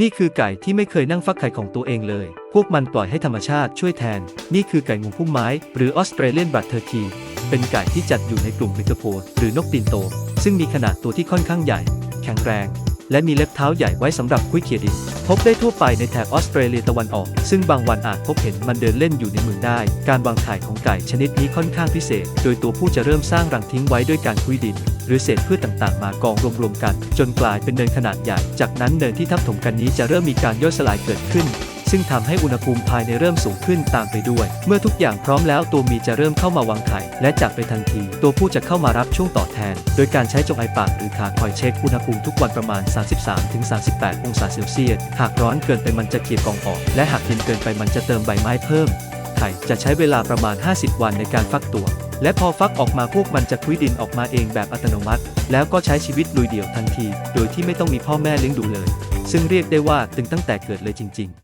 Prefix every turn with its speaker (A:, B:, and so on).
A: นี่คือไก่ที่ไม่เคยนั่งฟักไข่ของตัวเองเลย พวกมันปล่อยให้ธรรมชาติช่วยแทน นี่คือไก่งวงพุ่มไม้ หรือออสเตรเลียนบัตเทอร์คี เป็นไก่ที่จัดอยู่ในกลุ่มมิกโพหรือนกตีนโต ซึ่งมีขนาดตัวที่ค่อนข้างใหญ่ แข็งแรง และมีเล็บเท้าใหญ่ไว้สำหรับคุ้ยเขี่ยดินพบได้ทั่วไปในแถบออสเตรเลียตะวันออก ซึ่งบางวันอาจพบเห็นมันเดินเล่นอยู่ในเมืองได้ การวางไข่ของไก่ชนิดนี้ค่อนข้างพิเศษ โดยตัวผู้จะเริ่มสร้างรังทิ้งไว้ด้วยการคุยดิน หรือเศษพืชต่างๆ มากองรวมๆกัน จนกลายเป็นเนินขนาดใหญ่ จากนั้นเนินที่ทับถมกันนี้จะเริ่มมีการย่อยสลายเกิดขึ้น ซึ่งทำให้อุณหภูมิภายในเริ่มสูงขึ้นตามไปด้วย เมื่อทุกอย่างพร้อมแล้วตัวมีจะเริ่มเข้ามาวางไข่ และจากไปทันที ตัวผู้จะเข้ามารับช่วงต่อแทน โดยการใช้จงไอปากหรือขาคอยเช็คอุณหภูมิทุกวันประมาณ 33-38 องศาเซลเซียส หากร้อนเกินไปมันจะเกลี่ยกองออก และหากเย็นเกินไปมันจะเติมใบไม้เพิ่ม ไข่จะใช้เวลาประมาณ 50 วันในการฟักตัวและพอฟักออกมาพวกมันจะคุ้ยดินออกมาเองแบบอัตโนมัติ แล้วก็ใช้ชีวิตลุยเดี่ยวทันที โดยที่ไม่ต้องมีพ่อแม่เลี้ยงดูเลย ซึ่งเรียกได้ว่าตึงตั้งแต่เกิดเลยจริง ๆ